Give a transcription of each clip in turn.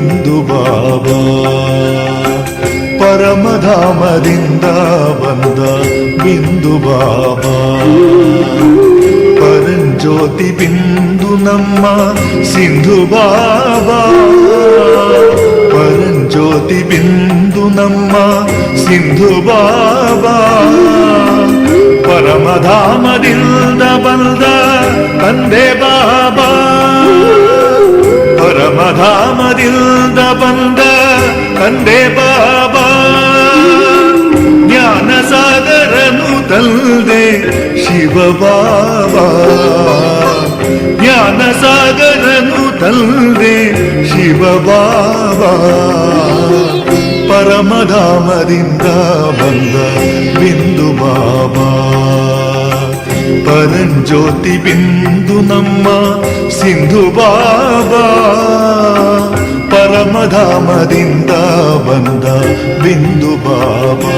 ಬಿಂದು ಬಾಬಾ ಪರಮಧಾಮದಿಂದ ಬಂದ ಬಿಂದು ಬಾಬಾ ಪರಂಜ್ಯೋತಿ ಬಿಂದು ನಮ್ಮ ಸಿಂಧು ಬಾಬಾ ಪರಂಜ್ಯೋತಿ ಬಿಂದು ನಮ್ಮ ಸಿಂಧು ಬಾಬಾ ಪರಮಧಾಮದಿಂದ ಬಂದ ತಂದೆ ಬಾಬಾ ಪರಮಧಾಮದಿಂದ ಬಂದ ತಂದೆ ಬಾಬಾ. ಜ್ಞಾನ ಸಾಗರನು ತಲ್ದೆ ಶಿವ ಬಾಬಾ. ಜ್ಞಾನ ಸಾಗರನು ತಲ್ದೆ ಶಿವ ಬಾಬಾ. ಪರಮಧಾಮದಿಂದ ಬಂದ ಬಿಂದು ಬಾಬಾ. ಪರಂಜ್ಯೋತಿ ಬಿಂದು ನಮ್ಮ ಸಿಂಧು ಬಾಬಾ ಪರಮಧಾಮದಿಂದ ಬಂದ ಬಿಂದು ಬಾಬಾ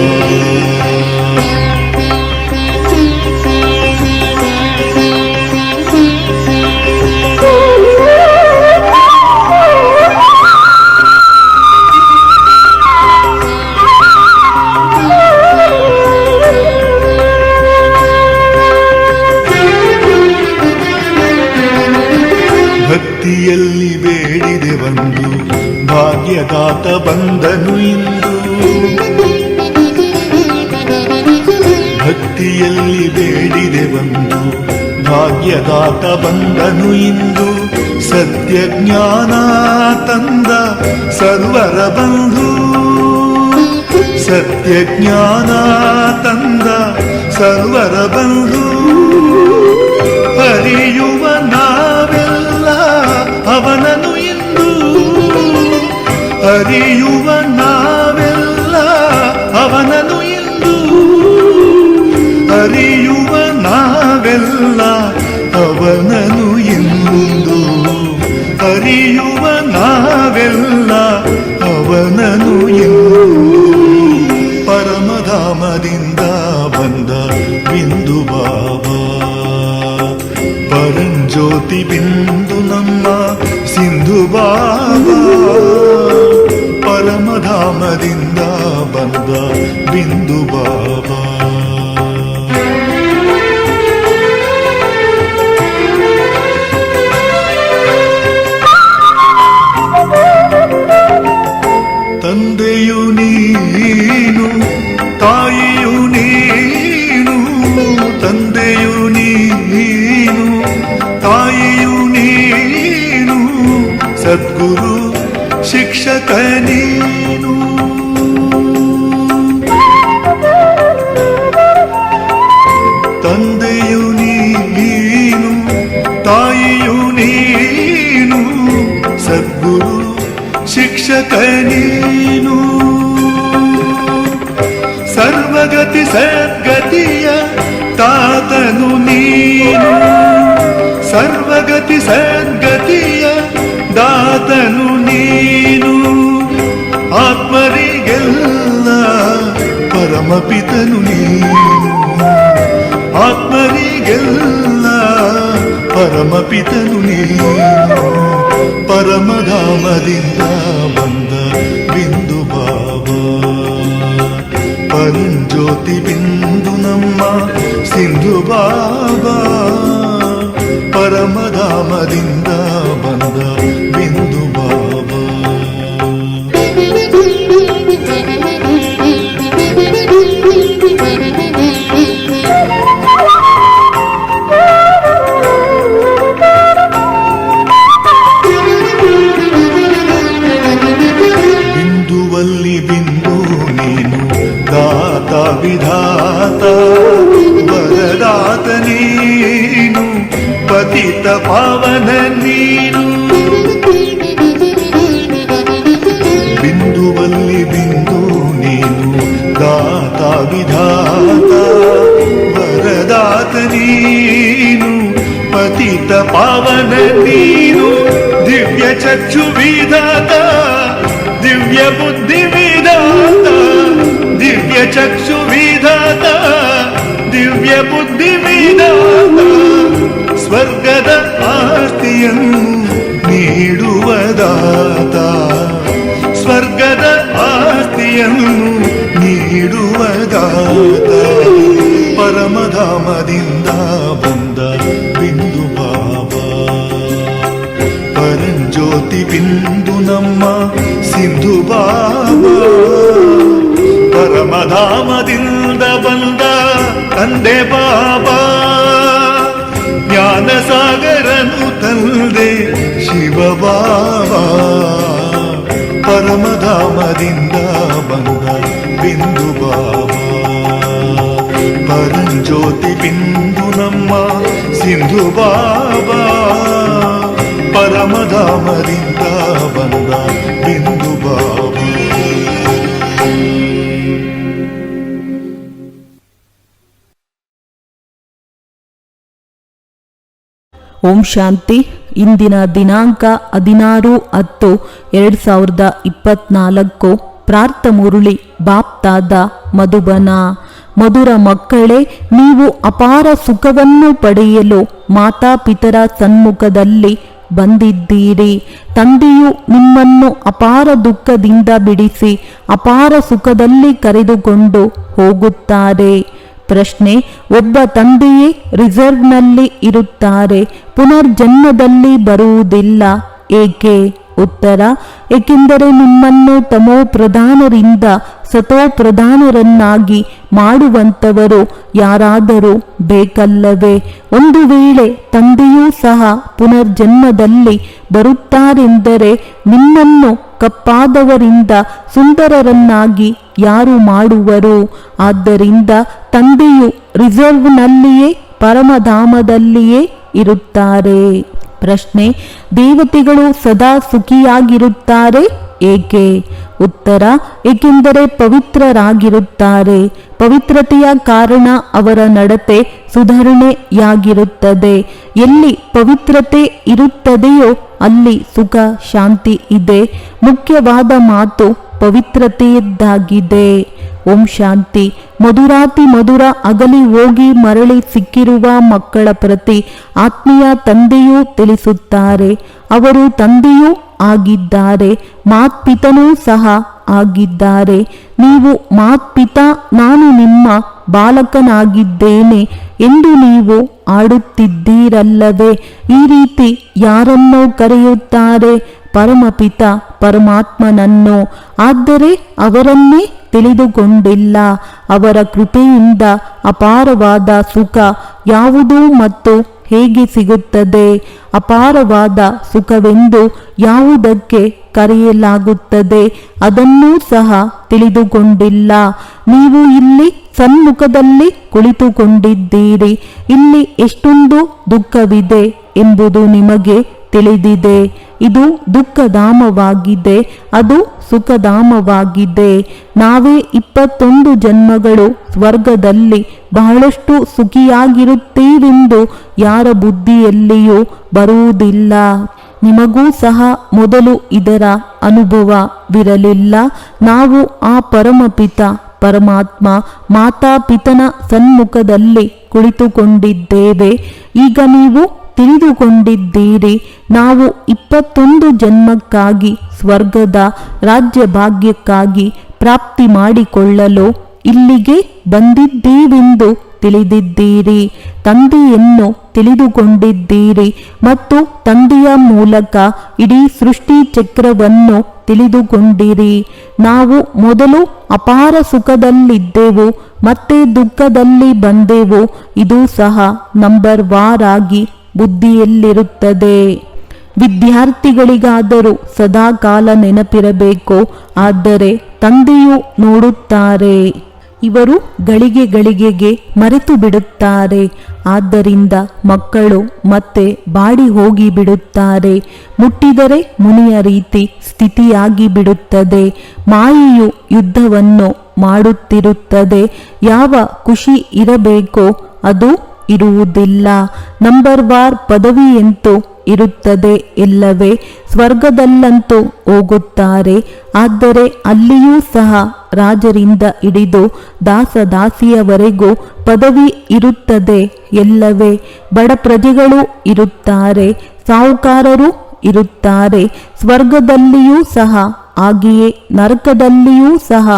ಭಕ್ತಿಯಲ್ಲಿ ಬೇಡಿದೆ ಬಂದು, ಭಾಗ್ಯದಾತ ಬಂದನು ಇಂದು. ಭಕ್ತಿಯಲ್ಲಿ ಬೇಡಿದೆ ಬಂದು, ಭಾಗ್ಯದಾತ ಬಂದನು ಇಂದು. ಸತ್ಯ ಜ್ಞಾನ ತಂದ ಸರ್ವರ ಬಂಧು. ಸತ್ಯ ಜ್ಞಾನ ತಂದ ಸರ್ವರ ಬಂಧು. ಹರಿಯುವ ನಾವೆಲ್ಲ ಅವನನು ಇಂದು ಹರಿಯುವ ನಾವೆಲ್ಲ ಅವನನು ಇಂದು ಹರಿಯುವ ನಾವೆಲ್ಲ ಅವನನು ಇಂದು ಹರಿಯುವ ನಾವೆಲ್ಲ ಅವನನು ಪರಂಜ್ಯೋತಿ ಬಿಂದು ನಮ್ಮ ಸಿಂಧು ಬಾಬಾ ಪರಮಧಾಮದಿಂದ ಬಂದ ಬಿಂದು ನೀನು ತಂದೆಯು ನೀನು, ತಾಯಿಯು ನೀನು, ಸದ್ಗುರು ಶಿಕ್ಷಕ ನೀನು. ಸರ್ವಗತಿ ಸದ್ಗತಿಯ ತಾತನು ನೀನು. ಸರ್ವಗತಿ ಸದ್ಗತಿಯ ದಾತನು ನೀನು ಆತ್ಮರಿಗೆಲ್ಲ ಪರಮಪಿತನು ನೀನು. ಆತ್ಮರಿಗೆಲ್ಲ ಪರಮಪಿತನು ನೀನು. ಪರಮಧಾಮದಿಂದ ಬಂದ ಬಿಂದು ಬಾಬಾ. ಪರಂಜ್ಯೋತಿ ಬಿಂದು ನಮ್ಮ ಸಿಂಧು ಬಾಬಾ. ಪರಮಧಾಮದಿಂದ ಬಂದ ಬಿಂದು ಬಾಬಾ. ಬಿಂದುವಲ್ಲಿ ಬಿಂದು ನೀನು ದಾತ ವಿಧಾತ ವರದಾತ ನೀನು ಪತಿತ ಪಾವನ ನೀನು ಬಿಂದುವಲ್ಲಿ ಬಿಂದು ನೀನು ದಾತ ವಿಧಾತ ವರದಾತ ನೀನು ಪತಿತ ಪಾವನ ನೀನು ದಿವ್ಯ ಚಕ್ಷು ವಿಧಾತ ದಿವ್ಯ ಬುದ್ಧಿ ವಿಧಾತ ದಿವ್ಯ ಚಕ್ಷು ವಿಧಾತ ದಿವ್ಯ ಬುದ್ಧಿ ವಿಧಾತ ಸ್ವರ್ಗದ ಆಸ್ತಿಯನ್ನು ದುಃಖದ ಆಸ್ತಿಯನ್ನು ನೀಡುವಗಾತ ಪರಮಧಾಮದಿಂದ ಬಂದ ಬಿಂದು ಬಾಬ ಪರಂಜ್ಯೋತಿ ಬಿಂದು ನಮ್ಮ ಸಿಂಧು ಬಾಬ ಪರಮಧಾಮದಿಂದ ಬಂದ ತಂದೆ ಬಾಬಾ ಜ್ಞಾನಸಾಗರನು ತಂದೆ ಶಿವ ಬಾಬಾ ಪರಮಧಾಮದಿಂದ ಬಂದ ಬಿಂದು ಬಾಬಾ ಪರಂಜ್ಯೋತಿ ಬಿಂದು ನಮ್ಮ ಸಿಂಧು ಬಾಬಾ ಪರಮಧಾಮದಿಂದ ಬಂದ ಬಿಂದು ಬಾಬಾ ಓಂ ಶಾಂತಿ ಇಂದಿನ ದಿನಾಂಕ ಹದಿನಾರು ಹತ್ತು ಎರಡು ಸಾವಿರದ ಇಪ್ಪತ್ನಾಲ್ಕು. ಪ್ರಾರ್ಥ ಮುರುಳಿ, ಬಾಪ್ತಾದ ಮಧುಬನ. ಮಧುರ ಮಕ್ಕಳೇ, ನೀವು ಅಪಾರ ಸುಖವನ್ನು ಪಡೆಯಲು ಮಾತಾಪಿತರ ಸನ್ಮುಖದಲ್ಲಿ ಬಂದಿದ್ದೀರಿ. ತಂದೆಯು ನಿಮ್ಮನ್ನು ಅಪಾರ ದುಃಖದಿಂದ ಬಿಡಿಸಿ, ಅಪಾರ ಸುಖದಲ್ಲಿ ಕರೆದುಕೊಂಡು ಹೋಗುತ್ತಾರೆ. ಪ್ರಶ್ನೆ ಒಬ್ಬ ತಂದೆಯೇ ರಿಸರ್ವ್ನಲ್ಲಿ ಇರುತ್ತಾರೆ ಪುನರ್ಜನ್ಮದಲ್ಲಿ ಬರುವುದಿಲ್ಲ. ಏಕೆ? ಉತ್ತರ ಏಕೆಂದರೆ ನಿಮ್ಮನ್ನು ತಮೋ ಪ್ರಧಾನರಿಂದ ಸತೋ ಪ್ರಧಾನರನ್ನಾಗಿ ಮಾಡುವಂತವರು ಯಾರಾದರೂ ಬೇಕಲ್ಲವೇ? ಒಂದು ವೇಳೆ ತಂದೆಯೂ ಸಹ ಪುನರ್ಜನ್ಮದಲ್ಲಿ ಬರುತ್ತಾರೆಂದರೆ ನಿಮ್ಮನ್ನು ಕಪ್ಪಾದವರಿಂದ ಸುಂದರರನ್ನಾಗಿ ಯಾರು ಮಾಡುವರು? ಆದ್ದರಿಂದ ತಂದೆಯು ರಿಸರ್ವ್ನಲ್ಲಿಯೇ, ಪರಮಧಾಮದಲ್ಲಿಯೇ ಇರುತ್ತಾರೆ. ಪ್ರಶ್ನೆ, ದೇವತೆಗಳು ಸದಾ ಸುಖಿಯಾಗಿರುತ್ತಾರೆ? ಏಕೆ? ಉತ್ತರ, ಏಕೆಂದರೆ ಪವಿತ್ರರಾಗಿರುತ್ತಾರೆ. ಪವಿತ್ರತೆಯ ಕಾರಣ ಅವರ ನಡತೆ ಸುಧಾರಣೆಯಾಗಿರುತ್ತದೆ. ಎಲ್ಲಿ ಪವಿತ್ರತೆ ಇರುತ್ತದೆಯೋ ಅಲ್ಲಿ ಸುಖ, ಶಾಂತಿ ಇದೆ. ಮುಖ್ಯವಾದ ಮಾತು ಪವಿತ್ರತೆಯದ್ದಾಗಿದೆ. ಓಂ ಶಾಂತಿ. ಮಧುರಾತಿ ಮಧುರ ಅಗಲಿ ಹೋಗಿ ಮರಳಿ ಸಿಕ್ಕಿರುವ ಮಕ್ಕಳ ಪ್ರತಿ ಆತ್ಮೀಯ ತಂದೆಯೂ ತಿಳಿಸುತ್ತಾರೆ. ಅವರು ತಂದೆಯೂ ಆಗಿದ್ದಾರೆ. ಮಾತ್ಪಿತನೂ ಸಹ ಆಗಿದ್ದಾರೆ. ನೀವು ಮಾತ್ಪಿತ, ನಾನು ನಿಮ್ಮ ಬಾಲಕನಾಗಿದ್ದೇನೆ ಎಂದು ನೀವು ಆಡುತ್ತಿದ್ದೀರಲ್ಲವೇ? ಈ ರೀತಿ ಯಾರನ್ನೋ ಕರೆಯುತ್ತಾರೆ? ಪರಮಪಿತ ಪರಮಾತ್ಮನನ್ನು. ಆದರೆ ಅವರನ್ನೇ ತಿಳಿದುಕೊಂಡಿಲ್ಲ. ಅವರ ಕೃಪೆಯಿಂದ ಅಪಾರವಾದ ಸುಖ, ಯಾವುದು ಮತ್ತು ಹೇಗೆ ಸಿಗುತ್ತದೆ? ಅಪಾರವಾದ ಸುಖವೆಂದು ಯಾವುದಕ್ಕೆ ಕರೆಯಲಾಗುತ್ತದೆ? ಅದನ್ನೂ ಸಹ ತಿಳಿದುಕೊಂಡಿಲ್ಲ. ನೀವು ಇಲ್ಲಿ ಸನ್ಮುಖದಲ್ಲಿ ಕುಳಿತುಕೊಂಡಿದ್ದೀರಿ. ಇಲ್ಲಿ ಎಷ್ಟೊಂದು ದುಃಖವಿದೆ ಎಂಬುದು ನಿಮಗೆ ತಿಳಿದಿದೆ. ಇದು ದುಃಖಧಾಮವಾಗಿದೆ. ಅದು ಸುಖಧಾಮವಾಗಿದೆ. ನಾವೇ ಇಪ್ಪತ್ತೊಂದು ಜನ್ಮಗಳು ಸ್ವರ್ಗದಲ್ಲಿ ಬಹಳಷ್ಟು ಸುಖಿಯಾಗಿರುತ್ತೀವೆಂದು ಯಾರ ಬುದ್ಧಿಯಲ್ಲಿಯೂ ಬರುವುದಿಲ್ಲ. ನಿಮಗೂ ಸಹ ಮೊದಲು ಇದರ ಅನುಭವವಿರಲಿಲ್ಲ ನಾವು ಆ ಪರಮಪಿತ ಪರಮಾತ್ಮ ಮಾತಾಪಿತನ ಸನ್ಮುಖದಲ್ಲಿ ಕುಳಿತುಕೊಂಡಿದ್ದೇವೆ. ಈಗ ನೀವು ತಿಳಿದುಕೊಂಡಿದ್ದೀರಿ. ನಾವು ಇಪ್ಪತ್ತೊಂದು ಜನ್ಮಕ್ಕಾಗಿ, ಸ್ವರ್ಗದ ರಾಜ್ಯ ಭಾಗ್ಯಕ್ಕಾಗಿ ಪ್ರಾಪ್ತಿ ಮಾಡಿಕೊಳ್ಳಲು ಇಲ್ಲಿಗೆ ಬಂದಿದ್ದೀವೆಂದು ತಿಳಿದಿದ್ದೀರಿ. ತಂದೆಯನ್ನು ತಿಳಿದುಕೊಂಡಿದ್ದೀರಿ ಮತ್ತು ತಂದೆಯ ಮೂಲಕ ಇಡೀ ಸೃಷ್ಟಿ ಚಕ್ರವನ್ನು ತಿಳಿದುಕೊಂಡಿರಿ. ನಾವು ಮೊದಲು ಅಪಾರ ಸುಖದಲ್ಲಿದ್ದೆವು, ಮತ್ತೆ ದುಃಖದಲ್ಲಿ ಬಂದೆವು. ಇದು ಸಹ ನಂಬರ್ ವಾರ್ ಆಗಿ ಬುದ್ಧಿಯಲ್ಲಿರುತ್ತದೆ. ವಿದ್ಯಾರ್ಥಿಗಳಿಗಾದರೂ ಸದಾ ಕಾಲ ನೆನಪಿರಬೇಕು. ಆದರೆ ತಂದೆಯು ನೋಡುತ್ತಾರೆ. ಇವರು ಗಳಿಗೆ ಗಳಿಗೆಗೆ ಮರೆತು ಬಿಡುತ್ತಾರೆ. ಆದ್ದರಿಂದ ಮಕ್ಕಳು ಮತ್ತೆ ಬಾಡಿ ಹೋಗಿ ಬಿಡುತ್ತಾರೆ. ಮುಟ್ಟಿದರೆ ಮುನಿಯ ರೀತಿ ಸ್ಥಿತಿಯಾಗಿ ಬಿಡುತ್ತದೆ. ಮಾಯೆಯು ಯುದ್ಧವನ್ನು ಮಾಡುತ್ತಿರುತ್ತದೆ. ಯಾವ ಖುಷಿ ಇರಬೇಕೋ ಅದು ಇರುವುದಿಲ್ಲ. ನಂಬರ್ ವಾರ್ ಪದವಿಯಂತೂ ಇರುತ್ತದೆ ಇಲ್ಲವೇ? ಸ್ವರ್ಗದಲ್ಲಂತೂ ಹೋಗುತ್ತಾರೆ. ಆದರೆ ಅಲ್ಲಿಯೂ ಸಹ ರಾಜರಿಂದ ಹಿಡಿದು ದಾಸದಾಸಿಯವರೆಗೂ ಪದವಿ ಇರುತ್ತದೆ ಎಲ್ಲವೇ? ಬಡ ಪ್ರಜೆಗಳು ಇರುತ್ತಾರೆ. ಸಾಹುಕಾರರು ಇರುತ್ತಾರೆ. ಸ್ವರ್ಗದಲ್ಲಿಯೂ ಸಹ ಹಾಗೆಯೇ, ನರಕದಲ್ಲಿಯೂ ಸಹ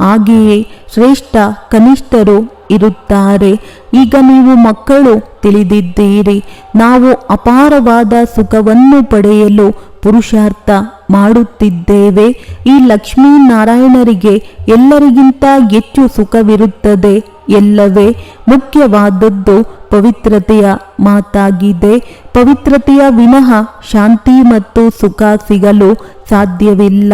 ಹಾಗೆಯೇ. ಶ್ರೇಷ್ಠ ಕನಿಷ್ಠರು ಇರುತ್ತಾರೆ. ಈಗ ನೀವು ಮಕ್ಕಳು ತಿಳಿದಿದ್ದೀರಿ ನಾವು ಅಪಾರವಾದ ಸುಖವನ್ನು ಪಡೆಯಲು ಪುರುಷಾರ್ಥ ಮಾಡುತ್ತಿದ್ದೇವೆ. ಈ ಲಕ್ಷ್ಮೀನಾರಾಯಣರಿಗೆ ಎಲ್ಲರಿಗಿಂತ ಹೆಚ್ಚು ಸುಖವಿರುತ್ತದೆ ಎಲ್ಲವೇ. ಮುಖ್ಯವಾದದ್ದು ಪವಿತ್ರತೆಯ ಮಾತಾಗಿದೆ. ಪವಿತ್ರತೆಯ ವಿನಃ ಶಾಂತಿ ಮತ್ತು ಸುಖ ಸಿಗಲು ಸಾಧ್ಯವಿಲ್ಲ.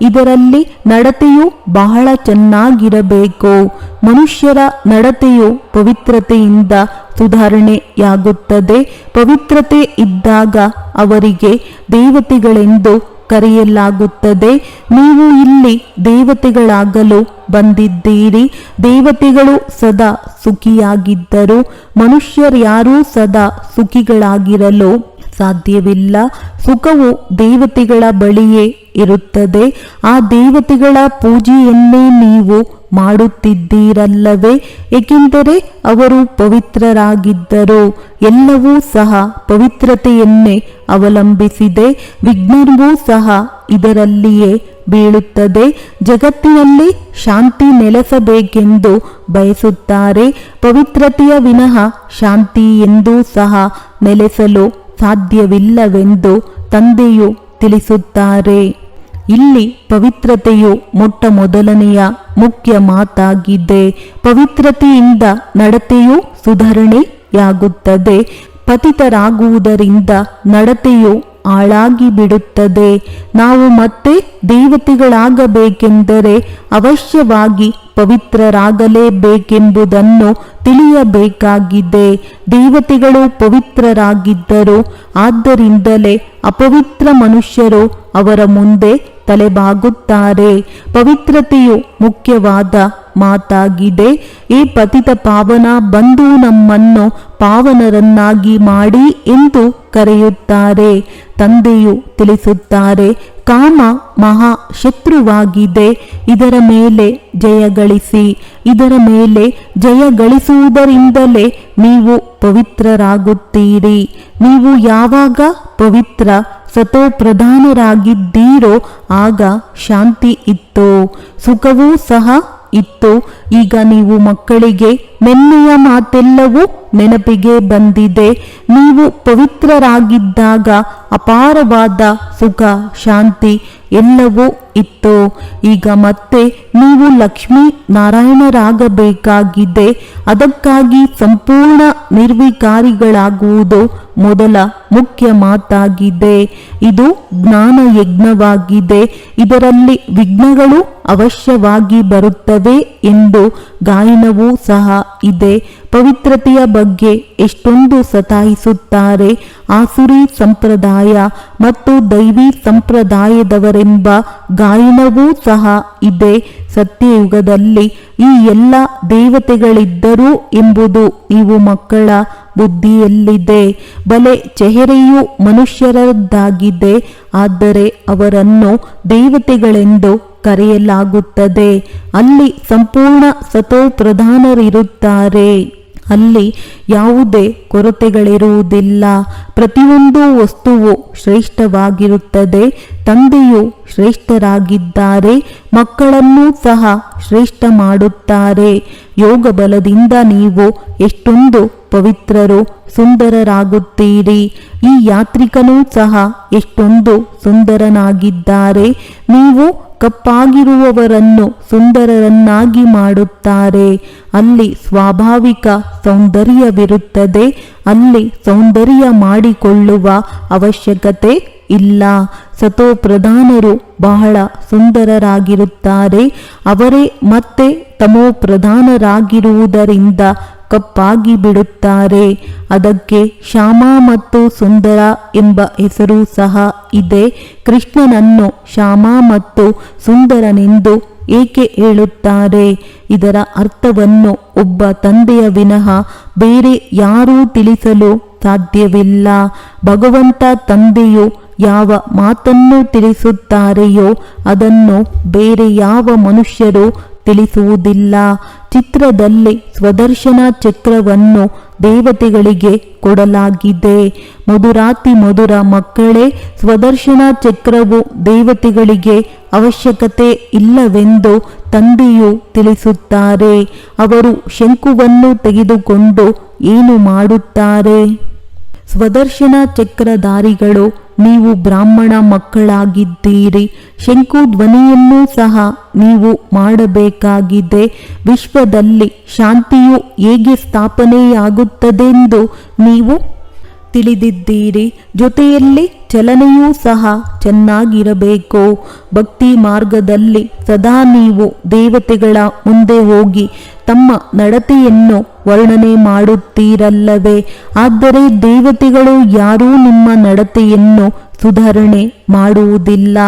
ಇದರಲ್ಲಿ ನಡತೆಯು ಬಹಳ ಚೆನ್ನಾಗಿರಬೇಕು. ಮನುಷ್ಯರ ನಡತೆಯು ಪವಿತ್ರತೆಯಿಂದ ಸುಧಾರಣೆಯಾಗುತ್ತದೆ ಪವಿತ್ರತೆ ಇದ್ದಾಗ ಅವರಿಗೆ ದೇವತೆಗಳೆಂದು ಕರೆಯಲಾಗುತ್ತದೆ. ನೀವು ಇಲ್ಲಿ ದೇವತೆಗಳಾಗಲು ಬಂದಿದ್ದೀರಿ. ದೇವತೆಗಳು ಸದಾ ಸುಖಿಯಾಗಿದ್ದರು. ಮನುಷ್ಯರ್ಯಾರೂ ಸದಾ ಸುಖಿಗಳಾಗಿರಲು ಸಾಧ್ಯವಿಲ್ಲ. ಸುಖವು ದೇವತೆಗಳ ಬಳಿಯೇ ಇರುತ್ತದೆ. ಆ ದೇವತೆಗಳ ಪೂಜೆಯನ್ನೇ ನೀವು ಮಾಡುತ್ತಿದ್ದೀರಲ್ಲವೇ? ಏಕೆಂದರೆ ಅವರು ಪವಿತ್ರರಾಗಿದ್ದರು. ಎಲ್ಲವೂ ಸಹ ಪವಿತ್ರತೆಯನ್ನೇ ಅವಲಂಬಿಸಿದೆ. ವಿಘ್ನವೂ ಸಹ ಇದರಲ್ಲಿಯೇ ಬೀಳುತ್ತದೆ. ಜಗತ್ತಿನಲ್ಲಿ ಶಾಂತಿ ನೆಲೆಸಬೇಕೆಂದು ಬಯಸುತ್ತಾರೆ. ಪವಿತ್ರತೆಯ ವಿನಃ ಶಾಂತಿ ಎಂದೂ ಸಹ ನೆಲೆಸಲು ಸಾಧ್ಯವಿಲ್ಲವೆಂದು ತಂದೆಯು ತಿಳಿಸುತ್ತಾರೆ. ಇಲ್ಲಿ ಪವಿತ್ರತೆಯು ಮೊಟ್ಟ ಮೊದಲನೆಯ ಮುಖ್ಯ ಮಾತಾಗಿದೆ. ಪವಿತ್ರತೆಯಿಂದ ನಡತೆಯು ಸುಧಾರಣೆಯಾಗುತ್ತದೆ. ಪತಿತರಾಗುವುದರಿಂದ ನಡತೆಯು ಹಾಳಾಗಿ ಬಿಡುತ್ತದೆ ನಾವು ಮತ್ತೆ ದೇವತೆಗಳಾಗಬೇಕೆಂದರೆ ಅವಶ್ಯವಾಗಿ ಪವಿತ್ರರಾಗಲೇಬೇಕೆಂಬುದನ್ನು ತಿಳಿಯಬೇಕಾಗಿದೆ. ದೇವತೆಗಳು ಪವಿತ್ರರಾಗಿದ್ದರು, ಆದ್ದರಿಂದಲೇ ಅಪವಿತ್ರ ಮನುಷ್ಯರು ಅವರ ಮುಂದೆ ತಲೆಬಾಗುತ್ತಾರೆ. ಪವಿತ್ರತೆಯು ಮುಖ್ಯವಾದ ಮಾತಾಗಿದೆ. ಈ ಪತಿತ ಪಾವನ ಬಂದು ನಮ್ಮನ್ನು ಪಾವನರನ್ನಾಗಿ ಮಾಡಿ ಎಂದು ಕರೆಯುತ್ತಾರೆ. ತಂದೆಯು ತಿಳಿಸುತ್ತಾರೆ, ಕಾಮ ಮಹಾ ಶತ್ರುವಾಗಿದೆ ಇದರ ಮೇಲೆ ಜಯ ಗಳಿಸಿ. ಇದರ ಮೇಲೆ ಜಯ ಗಳಿಸುವುದರಿಂದಲೇ ನೀವು ಪವಿತ್ರರಾಗುತ್ತೀರಿ. ನೀವು ಯಾವಾಗ ಪವಿತ್ರ ಸತೋ ಪ್ರಧಾನರಾಗಿದ್ದೀರೋ, ಆಗ ಶಾಂತಿ ಇತ್ತು, ಸುಖವೂ ಸಹ ಇತ್ತು. ಈಗ ನೀವು ಮಕ್ಕಳಿಗೆ ನೆನ್ನೆಯ ಮಾತೆಲ್ಲವೂ ನೆನಪಿಗೆ ಬಂದಿದೆ. ನೀವು ಪವಿತ್ರರಾಗಿದ್ದಾಗ ಅಪಾರವಾದ ಸುಖ, ಶಾಂತಿ ಎಲ್ಲವೂ ಇತ್ತು. ಈಗ ಮತ್ತೆ ನೀವು ಲಕ್ಷ್ಮೀ ನಾರಾಯಣರಾಗಬೇಕಾಗಿದೆ. ಅದಕ್ಕಾಗಿ ಸಂಪೂರ್ಣ ನಿರ್ವಿಕಾರಿಗಳಾಗುವುದು ಮೊದಲ ಮುಖ್ಯ ಮಾತಾಗಿದೆ. ಇದು ಜ್ಞಾನ ಯಜ್ಞವಾಗಿದೆ ಇದರಲ್ಲಿ ವಿಘ್ನಗಳು ಅವಶ್ಯವಾಗಿ ಬರುತ್ತವೆ ಎಂದು ಗಾಯನವೂ ಸಹ ಇದೆ. ಪವಿತ್ರತೆಯ ಬಗ್ಗೆ ಎಷ್ಟೊಂದು ಸತಾಯಿಸುತ್ತಾರೆ. ಆಸುರಿ ಸಂಪ್ರದಾಯ ಮತ್ತು ದೈವಿ ಸಂಪ್ರದಾಯದವರೆಂಬ ಗಾಯನವೂ ಸಹ ಇದೆ. ಸತ್ಯಯುಗದಲ್ಲಿ ಈ ಎಲ್ಲ ದೇವತೆಗಳಿದ್ದರು ಎಂಬುದು ನೀವು ಮಕ್ಕಳ ಬುದ್ಧಿಯಲ್ಲಿದೆ. ಬಲೆ ಚೆಹರೆಯು ಮನುಷ್ಯರದ್ದಾಗಿದೆ, ಆದರೆ ಅವರನ್ನು ದೇವತೆಗಳೆಂದು ಕರೆಯಲಾಗುತ್ತದೆ. ಅಲ್ಲಿ ಸಂಪೂರ್ಣ ಸತೋ ಪ್ರಧಾನರಿರುತ್ತಾರೆ ಅಲ್ಲಿ ಯಾವುದೇ ಕೊರತೆಗಳಿರುವುದಿಲ್ಲ. ಪ್ರತಿಯೊಂದು ವಸ್ತುವು ಶ್ರೇಷ್ಠವಾಗಿರುತ್ತದೆ. ತಂದೆಯು ಶ್ರೇಷ್ಠರಾಗಿದ್ದಾರೆ. ಮಕ್ಕಳನ್ನೂ ಸಹ ಶ್ರೇಷ್ಠ ಮಾಡುತ್ತಾರೆ ಯೋಗ ಬಲದಿಂದ ನೀವು ಎಷ್ಟೊಂದು ಪವಿತ್ರರು, ಸುಂದರರಾಗುತ್ತೀರಿ. ಈ ಯಾತ್ರಿಕನೂ ಸಹ ಎಷ್ಟೊಂದು ಸುಂದರನಾಗಿದ್ದಾರೆ. ನೀವು ಕಪ್ಪಾಗಿರುವವರನ್ನು ಸುಂದರರನ್ನಾಗಿ ಮಾಡುತ್ತಾರೆ. ಅಲ್ಲಿ ಸ್ವಾಭಾವಿಕ ಸೌಂದರ್ಯವಿರುತ್ತದೆ. ಅಲ್ಲಿ ಸೌಂದರ್ಯ ಮಾಡಿಕೊಳ್ಳುವ ಅವಶ್ಯಕತೆ ಇಲ್ಲ. ಸತೋ ಪ್ರಧಾನರು ಬಹಳ ಸುಂದರರಾಗಿರುತ್ತಾರೆ. ಅವರೇ ಮತ್ತೆ ತಮೋ ಪ್ರಧಾನರಾಗಿರುವುದರಿಂದ ಕಪ್ಪಾಗಿ ಬಿಡುತ್ತಾರೆ. ಅದಕ್ಕೆ ಶ್ಯಾಮ ಮತ್ತು ಸುಂದರ ಎಂಬ ಹೆಸರು ಸಹ ಇದೆ. ಕೃಷ್ಣನನ್ನು ಶ್ಯಾಮ ಮತ್ತು ಸುಂದರನೆಂದು ಏಕೆ ಹೇಳುತ್ತಾರೆ? ಇದರ ಅರ್ಥವನ್ನು ಒಬ್ಬ ತಂದೆಯ ವಿನಃ ಬೇರೆ ಯಾರೂ ತಿಳಿಸಲು ಸಾಧ್ಯವಿಲ್ಲ. ಭಗವಂತ ತಂದೆಯು ಯಾವ ಮಾತನ್ನು ತಿಳಿಸುತ್ತಾರೆಯೋ ಅದನ್ನು ಬೇರೆ ಯಾವ ಮನುಷ್ಯರು ತಿಳಿಸುವುದಿಲ್ಲ. ಚಿತ್ರದಲ್ಲಿ ಸ್ವದರ್ಶನ ಚಕ್ರವನ್ನು ದೇವತೆಗಳಿಗೆ ಕೊಡಲಾಗಿದೆ. ಮಧುರಾತಿ ಮಧುರ ಮಕ್ಕಳೇ, ಸ್ವದರ್ಶನ ಚಕ್ರವು ದೇವತೆಗಳಿಗೆ ಅವಶ್ಯಕತೆ ಇಲ್ಲವೆಂದು ತಂದೆಯು ತಿಳಿಸುತ್ತಾರೆ. ಅವರು ಶಂಕುವನ್ನು ತೆಗೆದುಕೊಂಡು ಏನು ಮಾಡುತ್ತಾರೆ? ಸ್ವದರ್ಶನ ಚಕ್ರಧಾರಿಗಳು ನೀವು ಬ್ರಾಹ್ಮಣ ಮಕ್ಕಳಾಗಿದ್ದೀರಿ. ಶಂಕು ಧ್ವನಿಯನ್ನೂ ಸಹ ನೀವು ಮಾಡಬೇಕಾಗಿದೆ. ವಿಶ್ವದಲ್ಲಿ ಶಾಂತಿಯು ಹೇಗೆ ಸ್ಥಾಪನೆಯಾಗುತ್ತದೆಂದು ನೀವು ತಿಳಿದಿದ್ದೀರಿ. ಜೊತೆಯಲ್ಲಿ ಚಲನೆಯೂ ಸಹ ಚೆನ್ನಾಗಿರಬೇಕು. ಭಕ್ತಿ ಮಾರ್ಗದಲ್ಲಿ ಸದಾ ನೀವು ದೇವತೆಗಳ ಮುಂದೆ ಹೋಗಿ ತಮ್ಮ ನಡತೆಯನ್ನು ವರ್ಣನೆ ಮಾಡುತ್ತೀರಲ್ಲವೇ? ಆದರೆ ದೇವತೆಗಳು ಯಾರೂ ನಿಮ್ಮ ನಡತೆಯನ್ನು ಸುಧಾರಣೆ ಮಾಡುವುದಿಲ್ಲ.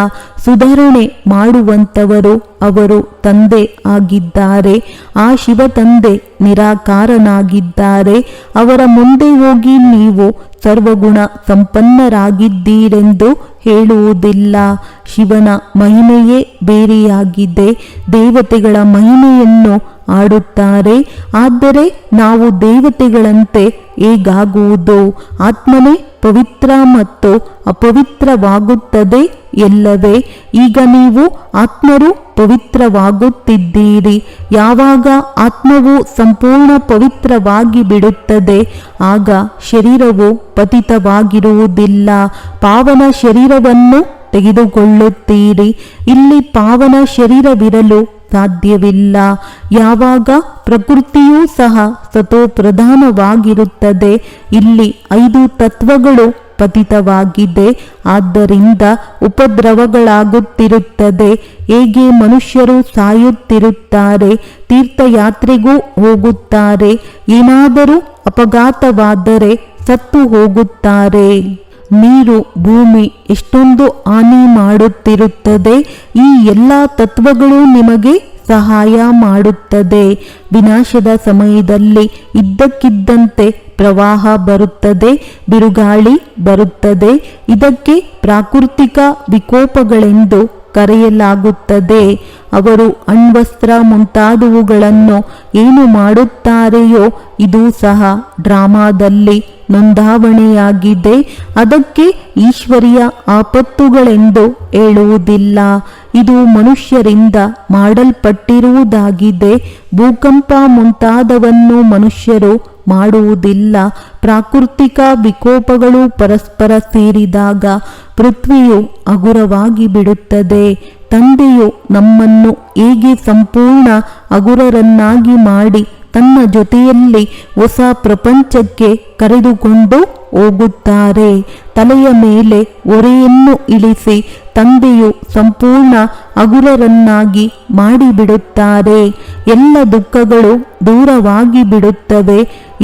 ಸುಧಾರಣೆ ಮಾಡುವಂಥವರು ಅವರು ತಂದೆ ಆಗಿದ್ದಾರೆ. ಆ ಶಿವ ತಂದೆ ನಿರಾಕಾರನಾಗಿದ್ದಾರೆ. ಅವರ ಮುಂದೆ ಹೋಗಿ ನೀವು ಸರ್ವಗುಣ ಸಂಪನ್ನರಾಗಿದ್ದೀರೆಂದು ಹೇಳುವುದಿಲ್ಲ. ಶಿವನ ಮಹಿಮೆಯೇ ಬೇರೆಯಾಗಿದೆ. ದೇವತೆಗಳ ಮಹಿಮೆಯನ್ನು ಆಡುತ್ತಾರೆ. ಆದರೆ ನಾವು ದೇವತೆಗಳಂತೆ ಹೇಗಾಗುವುದು? ಆತ್ಮನೇ ಪವಿತ್ರ ಮತ್ತು ಅಪವಿತ್ರವಾಗುತ್ತದೆ ಎಲ್ಲವೇ? ಈಗ ನೀವು ಆತ್ಮರು ಪವಿತ್ರವಾಗುತ್ತಿದ್ದೀರಿ. ಯಾವಾಗ ಆತ್ಮವು ಸಂಪೂರ್ಣ ಪವಿತ್ರವಾಗಿ ಬಿಡುತ್ತದೆ, ಆಗ ಶರೀರವು ಪತಿತವಾಗಿರುವುದಿಲ್ಲ. ಪಾವನ ಶರೀರವನ್ನು ತೆಗೆದುಕೊಳ್ಳುತ್ತೀರಿ. ಇಲ್ಲಿ ಪಾವನ ಶರೀರವಿರಲು ಸಾಧ್ಯವಿಲ್ಲ. ಯಾವಾಗ ಪ್ರಕೃತಿಯೂ ಸಹ ಸತೋ ಪ್ರಧಾನವಾಗಿರುತ್ತದೆ. ಇಲ್ಲಿ ಐದು ತತ್ವಗಳು ಪತಿತವಾಗಿದೆ. ಆದ್ದರಿಂದ ಉಪದ್ರವಗಳಾಗುತ್ತಿರುತ್ತದೆ. ಹೇಗೆ ಮನುಷ್ಯರು ಸಾಯುತ್ತಿರುತ್ತಾರೆ. ತೀರ್ಥಯಾತ್ರೆಗೂ ಹೋಗುತ್ತಾರೆ. ಏನಾದರೂ ಅಪಘಾತವಾದರೆ ಸತ್ತು ಹೋಗುತ್ತಾರೆ. ನೀರು ಭೂಮಿ ಎಷ್ಟೊಂದು ಹಾನಿ ಮಾಡುತ್ತಿರುತ್ತದೆ. ಈ ಎಲ್ಲ ತತ್ವಗಳು ನಿಮಗೆ ಸಹಾಯ ಮಾಡುತ್ತದೆ. ವಿನಾಶದ ಸಮಯದಲ್ಲಿ ಇದ್ದಕ್ಕಿದ್ದಂತೆ ಪ್ರವಾಹ ಬರುತ್ತದೆ, ಬಿರುಗಾಳಿ ಬರುತ್ತದೆ. ಇದಕ್ಕೆ ಪ್ರಾಕೃತಿಕ ವಿಕೋಪಗಳೆಂದು ಕರೆಯಲಾಗುತ್ತದೆ. ಅವರು ಅಣ್ವಸ್ತ್ರ ಮುಂತಾದವುಗಳನ್ನು ಏನು ಮಾಡುತ್ತಾರೆಯೋ, ಇದು ಸಹ ಡ್ರಾಮಾದಲ್ಲಿ ನೋಂದಾವಣೆಯಾಗಿದೆ. ಅದಕ್ಕೆ ಈಶ್ವರಿಯ ಆಪತ್ತುಗಳೆಂದು ಹೇಳುವುದಿಲ್ಲ. ಇದು ಮನುಷ್ಯರಿಂದ ಮಾಡಲ್ಪಟ್ಟಿರುವುದಾಗಿದೆ. ಭೂಕಂಪ ಮುಂತಾದವನ್ನು ಮನುಷ್ಯರು ಮಾಡುವುದಿಲ್ಲ. ಪ್ರಾಕೃತಿಕ ವಿಕೋಪಗಳು ಪರಸ್ಪರ ಸೇರಿದಾಗ ಪೃಥ್ವಿಯು ಹಗುರವಾಗಿ ಬಿಡುತ್ತದೆ. ತಂದೆಯು ನಮ್ಮನ್ನು ಹೇಗೆ ಸಂಪೂರ್ಣ ಹಗುರರನ್ನಾಗಿ ಮಾಡಿ ತನ್ನ ಜೊತೆಯಲ್ಲಿ ಹೊಸ ಪ್ರಪಂಚಕ್ಕೆ ಕರೆದುಕೊಂಡು ಹೋಗುತ್ತಾರೆ. ತಲೆಯ ಮೇಲೆ ಒರೆಯನ್ನು ಇಳಿಸಿ ತಂದೆಯು ಸಂಪೂರ್ಣ ಹಗುರರನ್ನಾಗಿ ಮಾಡಿಬಿಡುತ್ತಾರೆ. ಎಲ್ಲ ದುಃಖಗಳು ದೂರವಾಗಿ ಬಿಡುತ್ತವೆ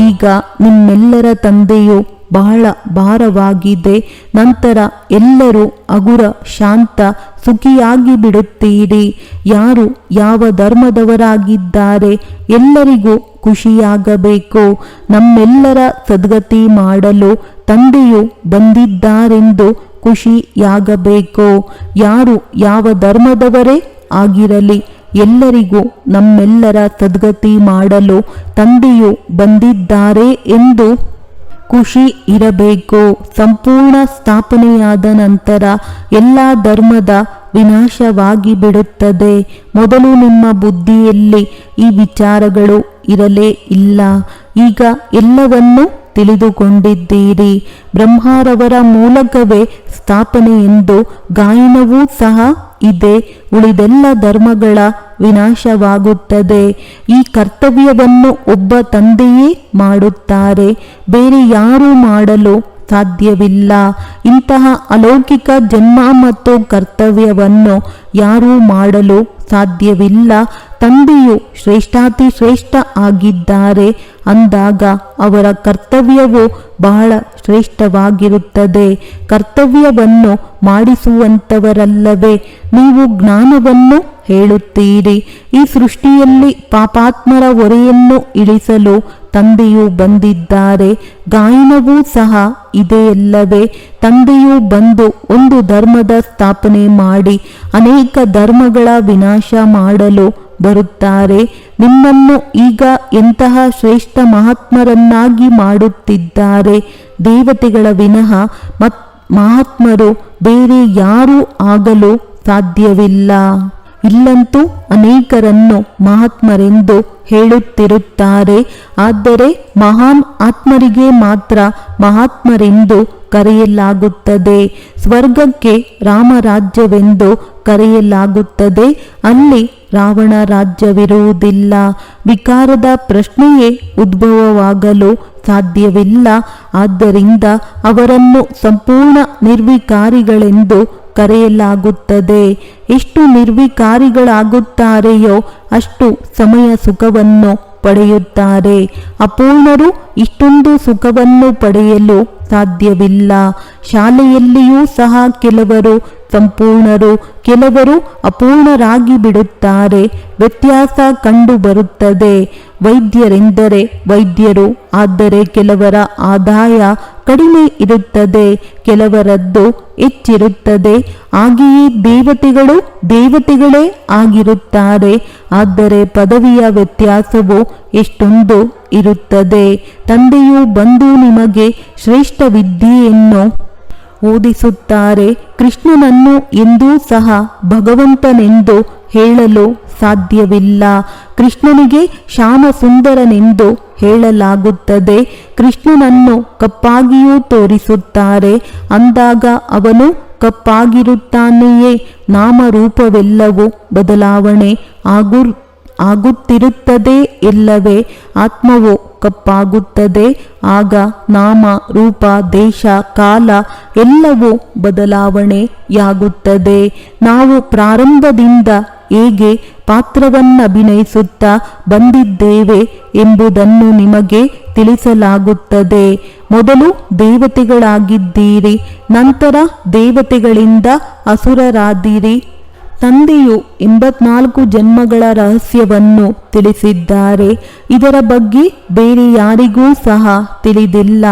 ಈಗ ನಿಮ್ಮೆಲ್ಲರ ತಂದೆಯು ಬಹಳ ಭಾರವಾಗಿದೆ. ನಂತರ ಎಲ್ಲರೂ ಅಗುರ, ಶಾಂತ, ಸುಖಿಯಾಗಿ ಬಿಡುತ್ತೀರಿ. ಯಾರು ಯಾವ ಧರ್ಮದವರಾಗಿದ್ದಾರೆ ಎಲ್ಲರಿಗೂ ಖುಷಿಯಾಗಬೇಕು. ನಮ್ಮೆಲ್ಲರ ಸದ್ಗತಿ ಮಾಡಲು ತಂದೆಯು ಬಂದಿದ್ದಾರೆಂದು ಖುಷಿಯಾಗಬೇಕು. ಯಾರು ಯಾವ ಧರ್ಮದವರೇ ಆಗಿರಲಿ, ಎಲ್ಲರಿಗೂ ನಮ್ಮೆಲ್ಲರ ಸದ್ಗತಿ ಮಾಡಲು ತಂದೆಯು ಬಂದಿದ್ದಾರೆ ಎಂದು ಖುಷಿ ಇರಬೇಕು. ಸಂಪೂರ್ಣ ಸ್ಥಾಪನೆಯಾದ ನಂತರ ಎಲ್ಲ ಧರ್ಮದ ವಿನಾಶವಾಗಿ ಬಿಡುತ್ತದೆ ಮೊದಲು ನಿಮ್ಮ ಬುದ್ಧಿಯಲ್ಲಿ ಈ ವಿಚಾರಗಳು ಇರಲೇ ಇಲ್ಲ. ಈಗ ಎಲ್ಲವನ್ನು ತಿಳಿದುಕೊಂಡಿದ್ದೀರಿ. ಬ್ರಹ್ಮಾರವರ ಮೂಲಕವೇ ಸ್ಥಾಪನೆ ಎಂದು ಗಾಯನವೂ ಸಹ ಇದೆ. ಉಳಿದೆಲ್ಲ ಧರ್ಮಗಳ ವಿನಾಶವಾಗುತ್ತದೆ. ಈ ಕರ್ತವ್ಯವನ್ನು ಒಬ್ಬ ತಂದೆಯೇ ಮಾಡುತ್ತಾರೆ. ಬೇರೆ ಯಾರೂ ಮಾಡಲು ಸಾಧ್ಯವಿಲ್ಲ. ಇಂತಹ ಅಲೌಕಿಕ ಜನ್ಮ ಮತ್ತು ಕರ್ತವ್ಯವನ್ನು ಯಾರೂ ಮಾಡಲು ಸಾಧ್ಯವಿಲ್ಲ. ತಂದೆಯು ಶ್ರೇಷ್ಠಾತಿ ಶ್ರೇಷ್ಠ ಆಗಿದ್ದಾರೆ. ಅಂದಾಗ ಅವರ ಕರ್ತವ್ಯವು ಬಹಳ ಶ್ರೇಷ್ಠವಾಗಿರುತ್ತದೆ. ಕರ್ತವ್ಯವನ್ನು ಮಾಡಿಸುವಂತವರಲ್ಲವೇ ನೀವು ಜ್ಞಾನವನ್ನು ಹೇಳುತ್ತೀರಿ. ಈ ಸೃಷ್ಟಿಯಲ್ಲಿ ಪಾಪಾತ್ಮರ ಹೊರೆಯನ್ನು ಇಳಿಸಲು ತಂದೆಯು ಬಂದಿದ್ದಾರೆ. ಗಾಯನವೂ ಸಹ ಇದೆಯಲ್ಲವೇ ತಂದೆಯು ಬಂದು ಒಂದು ಧರ್ಮದ ಸ್ಥಾಪನೆ ಮಾಡಿ ಅನೇಕ ಧರ್ಮಗಳ ವಿನಾಶ ಮಾಡಲು ಬರುತ್ತಾರೆ. ನಿಮ್ಮನ್ನು ಈಗ ಎಂತಹ ಶ್ರೇಷ್ಠ ಮಹಾತ್ಮರನ್ನಾಗಿ ಮಾಡುತ್ತಿದ್ದಾರೆ? ದೇವತೆಗಳ ವಿನಃ ಮಹಾತ್ಮರು ಬೇರೆ ಯಾರೂ ಆಗಲು ಸಾಧ್ಯವಿಲ್ಲ. ಇಲ್ಲಂತೂ ಅನೇಕರನ್ನು ಮಹಾತ್ಮರೆಂದು ಹೇಳುತ್ತಿರುತ್ತಾರೆ. ಆದರೆ ಮಹಾನ್ ಆತ್ಮರಿಗೆ ಮಾತ್ರ ಮಹಾತ್ಮರೆಂದು ಕರೆಯಲಾಗುತ್ತದೆ. ಸ್ವರ್ಗಕ್ಕೆ ರಾಮರಾಜ್ಯವೆಂದು ಕರೆಯಲಾಗುತ್ತದೆ. ಅಲ್ಲಿ ರಾವಣ ರಾಜ್ಯವಿರುವುದಿಲ್ಲ. ವಿಕಾರದ ಪ್ರಶ್ನೆಯೇ ಉದ್ಭವವಾಗಲು ಸಾಧ್ಯವಿಲ್ಲ. ಆದ್ದರಿಂದ ಅವರನ್ನು ಸಂಪೂರ್ಣ ನಿರ್ವಿಕಾರಿಗಳೆಂದು ಕರೆಯಲಾಗುತ್ತದೆ. ಎಷ್ಟು ನಿರ್ವಿಕಾರಿಗಳಾಗುತ್ತಾರೆಯೋ, ಅಷ್ಟು ಸಮಯ ಸುಖವನ್ನು ಪಡೆಯುತ್ತಾರೆ. ಅಪೂರ್ಣರು ಇಷ್ಟೊಂದು ಸುಖವನ್ನು ಪಡೆಯಲು ಸಾಧ್ಯವಿಲ್ಲ. ಶಾಲೆಯಲ್ಲಿಯೂ ಸಹ ಕೆಲವರು ಸಂಪೂರ್ಣರು, ಕೆಲವರು ಅಪೂರ್ಣರಾಗಿ ಬಿಡುತ್ತಾರೆ. ವ್ಯತ್ಯಾಸ ಕಂಡು ಬರುತ್ತದೆ ವೈದ್ಯರೆಂದರೆ ವೈದ್ಯರು, ಆದರೆ ಕೆಲವರ ಆದಾಯ ಕಡಿಮೆ ಇರುತ್ತದೆ, ಕೆಲವರದ್ದು ಹೆಚ್ಚಿರುತ್ತದೆ. ಹಾಗೆಯೇ ದೇವತೆಗಳು ದೇವತೆಗಳೇ ಆಗಿರುತ್ತಾರೆ, ಆದರೆ ಪದವಿಯ ವ್ಯತ್ಯಾಸವು ಎಷ್ಟೊಂದು ಇರುತ್ತದೆ. ತಂದೆಯು ಬಂದು ನಿಮಗೆ ಶ್ರೇಷ್ಠ ವಿದ್ಯೆಯನ್ನು ಓದಿಸುತ್ತಾರೆ, ಕೃಷ್ಣನನ್ನು ಎಂದೂ ಸಹ ಭಗವಂತನೆಂದು ಹೇಳಲು ಸಾಧ್ಯವಿಲ್ಲ. ಕೃಷ್ಣನಿಗೆ ಶ್ಯಾಮ ಸುಂದರನೆಂದು ಹೇಳಲಾಗುತ್ತದೆ. ಕೃಷ್ಣನನ್ನು ಕಪ್ಪಾಗಿಯೂ ತೋರಿಸುತ್ತಾರೆ. ಅಂದಾಗ ಅವನು ಕಪ್ಪಾಗಿರುತ್ತಾನೆಯೇ? ನಾಮರೂಪವೆಲ್ಲವೂ ಬದಲಾವಣೆ ಆಗು ಆಗುತ್ತಿರುತ್ತದೆ ಇಲ್ಲವೇ? ಆತ್ಮವು ಕಪ್ಪಾಗುತ್ತದೆ. ಆಗ ನಾಮ, ರೂಪ, ದೇಶ, ಕಾಲ ಎಲ್ಲವೂ ಬದಲಾವಣೆಯಾಗುತ್ತದೆ. ನಾವು ಪ್ರಾರಂಭದಿಂದ ಹೇಗೆ ಪಾತ್ರವನ್ನಭಿನಯಿಸುತ್ತಾ ಬಂದಿದ್ದೇವೆ ಎಂಬುದನ್ನು ನಿಮಗೆ ತಿಳಿಸಲಾಗುತ್ತದೆ. ಮೊದಲು ದೇವತೆಗಳಾಗಿದ್ದೀರಿ, ನಂತರ ದೇವತೆಗಳಿಂದ ಅಸುರರಾದಿರಿ. ತಂದೆಯು ಎಂಬತ್ನಾಲ್ಕು ಜನ್ಮಗಳ ರಹಸ್ಯವನ್ನು ತಿಳಿಸಿದ್ದಾರೆ. ಇದರ ಬಗ್ಗೆ ಬೇರೆ ಯಾರಿಗೂ ಸಹ ತಿಳಿದಿಲ್ಲ.